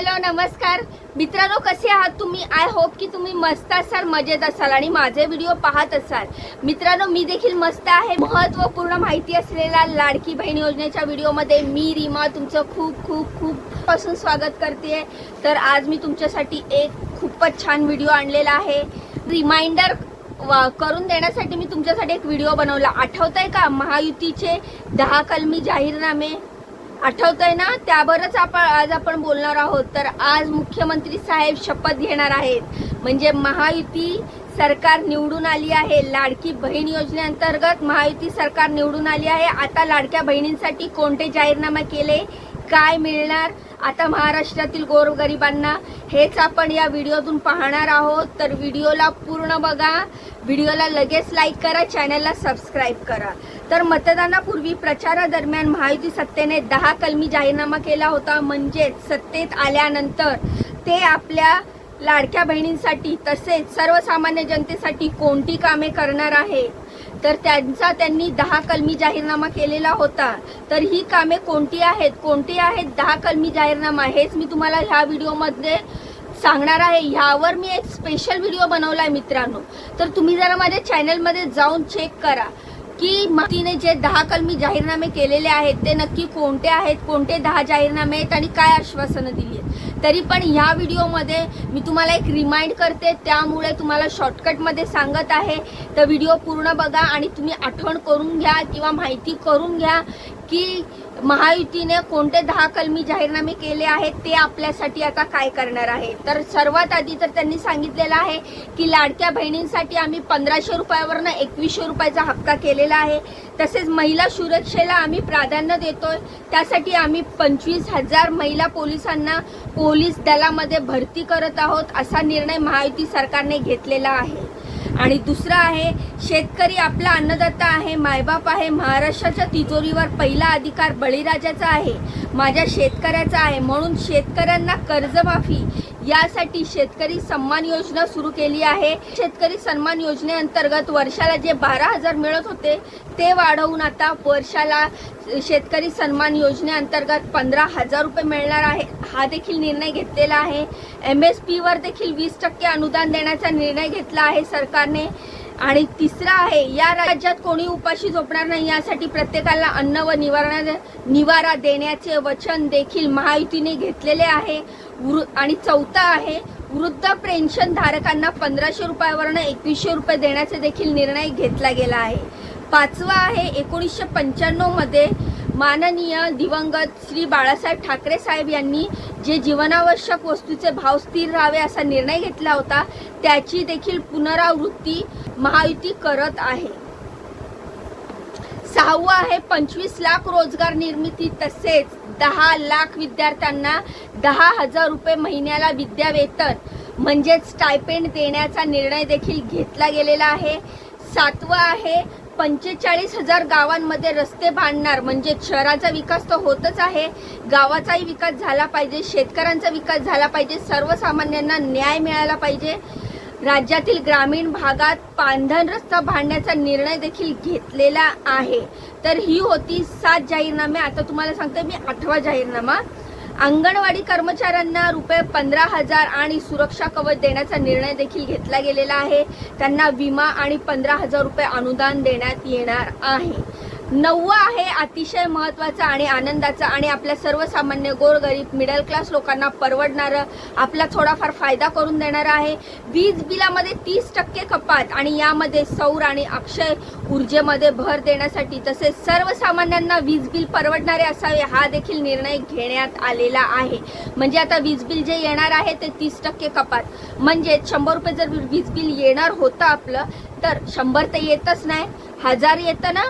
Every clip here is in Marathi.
हॅलो नमस्कार. मित्रांनो कसे आहात तुम्ही? आय होप की तुम्ही मस्त असाल मजेत असाल आणि माझे व्हिडिओ पाहत असाल. मित्रांनो मी देखील मस्त आहे. महत्त्वपूर्ण माहिती असलेल्या लाडकी बहीण योजनेच्या व्हिडिओमध्ये मी रीमा तुमचं खूप खूप खूप पासून स्वागत करते. तर आज मी तुमच्यासाठी एक खूपच छान व्हिडिओ आणलेला आहे. रिमाइंडर वा- करून देण्यासाठी मी तुमच्यासाठी एक व्हिडिओ बनवला. आठवत आहे का? महायुतीचे दहा कलमी जाहीरनामे आठवत आहे ना? त्यावरच आपण आज आपण बोलणार आहोत. तर आज मुख्यमंत्री साहेब शपथ घेणार आहेत. म्हणजे महायुती सरकार निवडून आली आहे. लाडकी बहीण योजनेअंतर्गत महायुती सरकार निवडून आली आहे. आता लाडक्या बहिणींसाठी कोणते जाहीरनामा केले? काय मिळणार? आता महाराष्ट्रातील गोरगरिबांना हेच आपण या व्हिडिओतून पाहणार आहोत. तर व्हिडिओला पूर्ण बघा. व्हिडिओला लगेच लाईक करा. चॅनलला सबस्क्राईब करा. तर मतदानापूर्वी प्रचारादरम्यान महायुती सत्तेने दहा कलमी जाहीरनामा केला होता. म्हणजेच सत्तेत आल्यानंतर ते आपल्या लाडक्या बहिणींसाठी तसेच सर्वसामान्य जनतेसाठी कोणती कामे करणार आहे तर त्यांचा त्यांनी दहा कलमी जाहीरनामा केलेला होता. तर ही कामे कोणती आहेत? कोणती आहेत दहा कलमी जाहीरनामा? हेच मी तुम्हाला ह्या व्हिडिओमध्ये सांगणार आहे. ह्यावर मी एक स्पेशल व्हिडिओ बनवला आहे मित्रांनो. तर तुम्ही जरा माझ्या चॅनलमध्ये जाऊन चेक करा. की तिने जे दहा कलमी जाहीरनामे केलेले आहेत ते नक्की कोणते आहेत कोणते दहा जाहीरनामे आहेत आणि काय आश्वासनं दिली आहेत. तरी पण ह्या व्हिडिओमध्ये मी तुम्हाला एक रिमाइंड करते त्यामुळे तुम्हाला शॉर्टकटमध्ये सांगत आहे. तर व्हिडिओ पूर्ण बघा आणि तुम्ही आठवण करून घ्या किंवा माहिती करून घ्या की महायुतीने कोणते दहा कलमी जाहीरनामे केले आहेत ते आपल्यासाठी आता काय करणार आहे? तर सर्वात आधी तर त्यांनी सांगितलेलं आहे की लाडक्या बहिणींसाठी आम्ही पंधराशे रुपयावरनं एकवीसशे रुपयाचा हप्ता केलेला आहे. तसेच महिला सुरक्षेला आम्ही प्राधान्य देतोय. त्यासाठी आम्ही पंचवीस हजार महिला पोलिसांना पोलीस दलामध्ये भरती करत आहोत असा निर्णय महायुती सरकारने घेतलेला आहे. आणि दुसरं आहे शेतकरी आपला अन्नदाता आहे मायबाप आहे महाराष्ट्राच्या तिजोरीवर पहिला अधिकार बळीराजाचा आहे माझ्या शेतकऱ्याचा आहे. म्हणून शेतकऱ्यांना कर्जमाफी यासाठी शेतकरी सन्मान योजना सुरू केली आहे. शेतकरी सन्मान योजनेअंतर्गत वर्षाला जे बारा हजार मिळत होते ते वाढवून आता वर्षाला शेतकरी सन्मान योजनेअंतर्गत पंधरा हजार रुपये मिळणार आहे हा देखील निर्णय घेतलेला आहे. एम एस पीवर देखील वीस टक्के अनुदान देण्याचा निर्णय घेतला आहे सरकारने. आणि तिसरा आहे या राज्यात कोणी उपाशी झोपणार नाही यासाठी प्रत्येकाला अन्न व निवारणा निवारा देण्याचे वचन देखील महायुतीने घेतलेले आहे. वृ आणि चौथा आहे वृद्ध पेन्शन धारकांना पंधराशे रुपयावरनं एकवीसशे रुपये देण्याचे देखील निर्णय घेतला गेला आहे. पाचवा आहे एकोणीसशे पंच्याण्णवमध्ये माननीय दिवंगत श्री बाळासाहेब ठाकरे साहेब यांनी जे जीवनावश्यक वस्तूचे भाव स्थिर राहावे असा निर्णय घेतला होता त्याची देखील पुनरावृत्ती महायुती करत आहे. सहावं आहे पंचवीस लाख रोजगार निर्मिती तसेच दहा लाख विद्यार्थ्यांना दहा हजार रुपये महिन्याला विद्यावेतन म्हणजेच स्टायपेंड देण्याचा निर्णय देखील घेतला गेलेला आहे. सातवं आहे पंचेचाळीस हजार गावांमध्ये रस्ते बांधणार म्हणजे शहराचा विकास तर होतच आहे. गावाचाही विकास झाला पाहिजे शेतकऱ्यांचा विकास झाला पाहिजे सर्वसामान्यांना न्याय मिळाला पाहिजे. राज्यातील ग्रामीण भागात पांधन रस्ता बांधण्याचा निर्णय देखील घेतलेला आहे. तर ही होती सात जाहीरनामे. आता तुम्हाला सांगते मी आठवा जाहीरनामा. अंगणवाडी कर्मचाऱ्यांना रुपये पंधरा हजार आणि सुरक्षा कवच देण्याचा निर्णय देखील घेतला गेलेला आहे. त्यांना विमा आणि पंधरा हजार रुपये अनुदान देण्यात येणार आहे. नववं आहे अतिशय महत्त्वाचा आणि आनंदाचा आणि आपल्या सर्वसामान्य गोरगरीब मिडल क्लास लोकांना परवडणारं आपला थोडाफार फायदा करून देणारं आहे. वीज बिलामध्ये तीस टक्के कपात आणि यामध्ये सौर आणि अक्षय ऊर्जेमध्ये भर देण्यासाठी तसेच सर्वसामान्यांना वीज बिल परवडणारे असावे हा देखील निर्णय घेण्यात आलेला आहे. म्हणजे आता वीज बिल जे येणार आहे ते तीस टक्के कपात. म्हणजे शंभर रुपये जर वीज बिल येणार होतं आपलं तर शंभर तर येतच नाही. हजार येतं ना?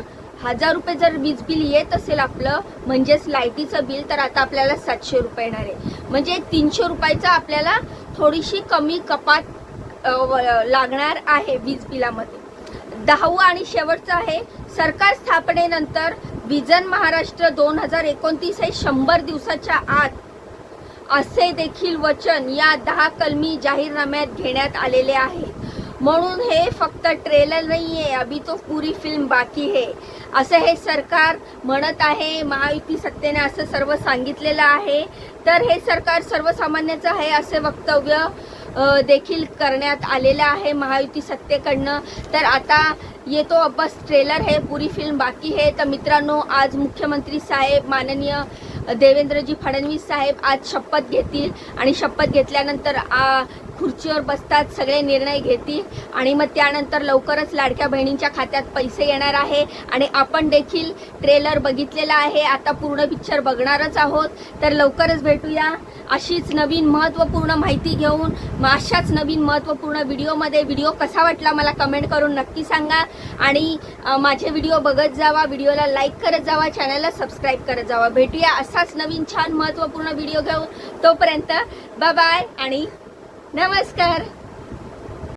हजार रुपये जर वीज बिल येत असेल आपलं म्हणजेच लाईटीचं बिल तर आता आपल्याला सातशे रुपये येणार आहे. म्हणजे तीनशे रुपयाचा आपल्याला थोडीशी कमी कपात व- लागणार आहे वीज बिलामध्ये. दहावं आणि शेवटचं आहे सरकार स्थापनेनंतर विजन महाराष्ट्र दोन हजार एकोणतीस हे शंभर दिवसाच्या आत असे देखील वचन या दहा कलमी जाहीरनाम्यात घेण्यात आलेले आहे. म्हणून हे फक्त ट्रेलर नाही आहे अभी तो पुरी फिल्म बाकी है असं हे सरकार म्हणत आहे महायुती सत्तेने असं सर्व सांगितलेलं आहे. तर हे सरकार सर्वसामान्याचं आहे असे वक्तव्य देखील करण्यात आलेलं आहे महायुती सत्तेकडनं. तर आता येतो अब्बास ट्रेलर हे पुरी फिल्म बाकी आहे. तर मित्रांनो आज मुख्यमंत्री साहेब माननीय देवेंद्रजी फडणवीस साहेब आज शपथ घेतील. आणि शपथ घेतल्यानंतर आ, खुर्चीवर बसतात सगळे निर्णय घेतील आणि मग त्यानंतर लवकरच लाडक्या बहिणींच्या खात्यात पैसे येणार आहे आणि आपण देखील ट्रेलर बघितलेला आहे. आता पूर्ण पिक्चर बघणारच आहोत. तर लवकरच भेटूया. अशीच नवीन महत्त्वपूर्ण माहिती घेऊन मग अशाच नवीन महत्त्वपूर्ण व्हिडिओमध्ये. व्हिडिओ कसा वाटला मला कमेंट करून नक्की सांगा. आणि माझे व्हिडिओ बघत जावा. व्हिडिओला लाईक करत जावा. चॅनलला सबस्क्राईब करत जावा. भेटूया असाच नवीन छान महत्त्वपूर्ण व्हिडिओ घेऊन. तोपर्यंत बाय आणि नमस्कार